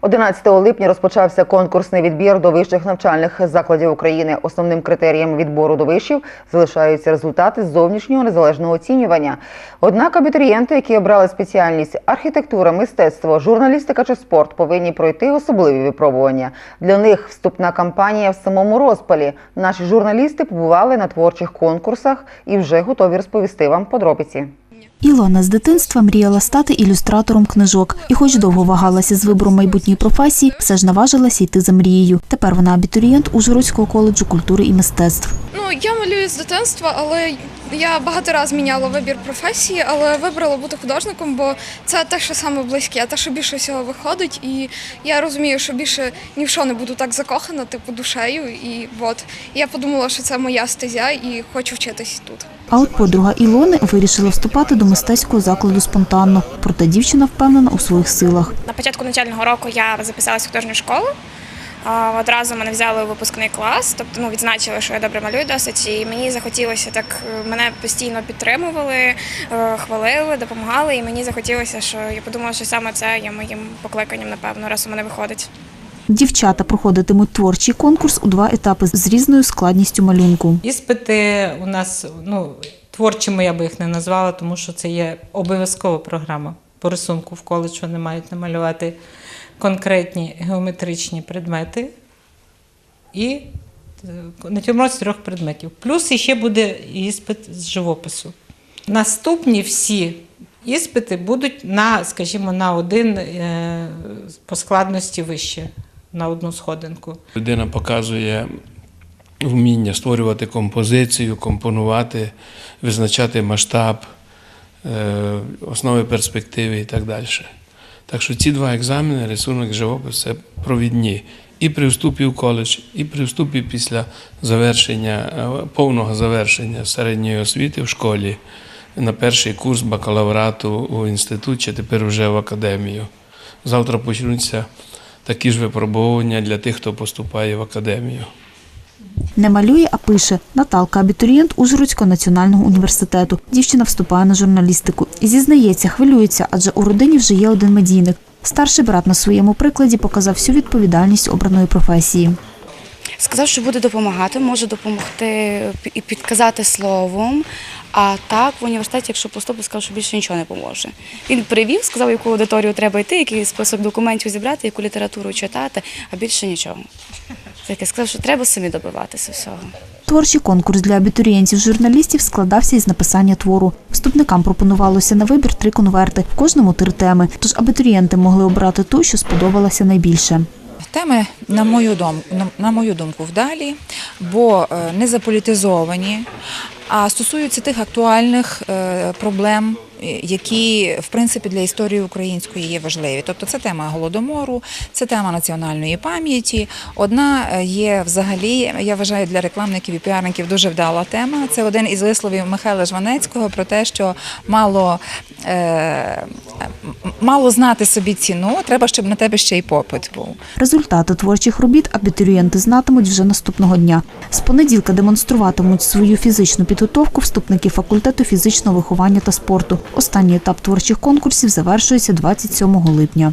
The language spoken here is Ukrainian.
11 липня розпочався конкурсний відбір до вищих навчальних закладів України. Основним критерієм відбору до вишів залишаються результати зовнішнього незалежного оцінювання. Однак абітурієнти, які обрали спеціальність архітектура, мистецтво, журналістика чи спорт, повинні пройти особливі випробування. Для них вступна кампанія в самому розпалі. Наші журналісти побували на творчих конкурсах і вже готові розповісти вам подробиці. Ілона з дитинства мріяла стати ілюстратором книжок, і, хоч довго вагалася з вибором майбутньої професії, все ж наважилася йти за мрією. Тепер вона абітурієнт Ужгородського коледжу культури і мистецтв. Ну, я малюю з дитинства, але я багато разів міняла вибір професії, але вибрала бути художником, бо це те, що саме близьке, те, що більше всього виходить. І я розумію, що більше ні в що не буду так закохана, типу душею. І от я подумала, що це моя стезя, і хочу вчитись тут. А от подруга Ілони вирішила вступати до мистецького закладу спонтанно. Проте дівчина впевнена у своїх силах. На початку навчального року я записалася в художню школу. Одразу мене взяли у випускний клас, тобто ну, відзначили, що я добре малюю досить, і мені захотілося так. е, Мене постійно підтримували, е, хвалили, допомагали, і мені захотілося, що я подумала, що саме це є моїм покликанням, напевно, раз у мене виходить. Дівчата проходитимуть творчий конкурс у два етапи з різною складністю малюнку. Іспити у нас ну, творчими я би їх не назвала, тому що це є обов'язкова програма по рисунку в коледж. Вони мають намалювати конкретні геометричні предмети і е, натюрморт з трьох предметів. Плюс іще буде іспит з живопису. Наступні всі іспити будуть на, скажімо, на один е, по складності вище, на одну сходинку. Людина показує вміння створювати композицію, компонувати, визначати масштаб, е, основи перспективи і так далі. Так що ці два екзамени, рисунок живопис, це провідні. І при вступі в коледж, і при вступі після завершення, е, повного завершення середньої освіти в школі на перший курс бакалаврату у інституті, тепер вже в академію. Завтра почнуться такі ж випробовування для тих, хто поступає в академію. Не малює, а пише. Наталка, абітурієнт Ужгородського національного університету. Дівчина вступає на журналістику. І зізнається, хвилюється, адже у родині вже є один медійник. Старший брат на своєму прикладі показав всю відповідальність обраної професії. Сказав, що буде допомагати, може допомогти і підказати словом. А так в університеті, якщо поступив, сказав, що більше нічого не поможе. Він привів, сказав, яку аудиторію треба йти, який список документів зібрати, яку літературу читати, а більше нічого. Таке сказав, що треба самі добиватися всього. Творчий конкурс для абітурієнтів-журналістів складався із написання твору. Вступникам пропонувалося на вибір три конверти, в кожному три теми. Тож абітурієнти могли обрати ту, що сподобалася найбільше. Теми, на мою дум, на- мою думку, вдалі, бо е, не заполітизовані, а стосуються тих актуальних е, проблем, е, які в принципі для історії української є важливі. Тобто це тема голодомору, це тема національної пам'яті. Одна є взагалі, я вважаю, для рекламників і піарників дуже вдала тема. Це один із висловів Михайла Жванецького про те, що мало, мало знати собі ціну, треба, щоб на тебе ще й попит був. Результати творчих робіт абітурієнти знатимуть вже наступного дня. З понеділка демонструватимуть свою фізичну підготовку вступники факультету фізичного виховання та спорту. Останній етап творчих конкурсів завершується 27 липня.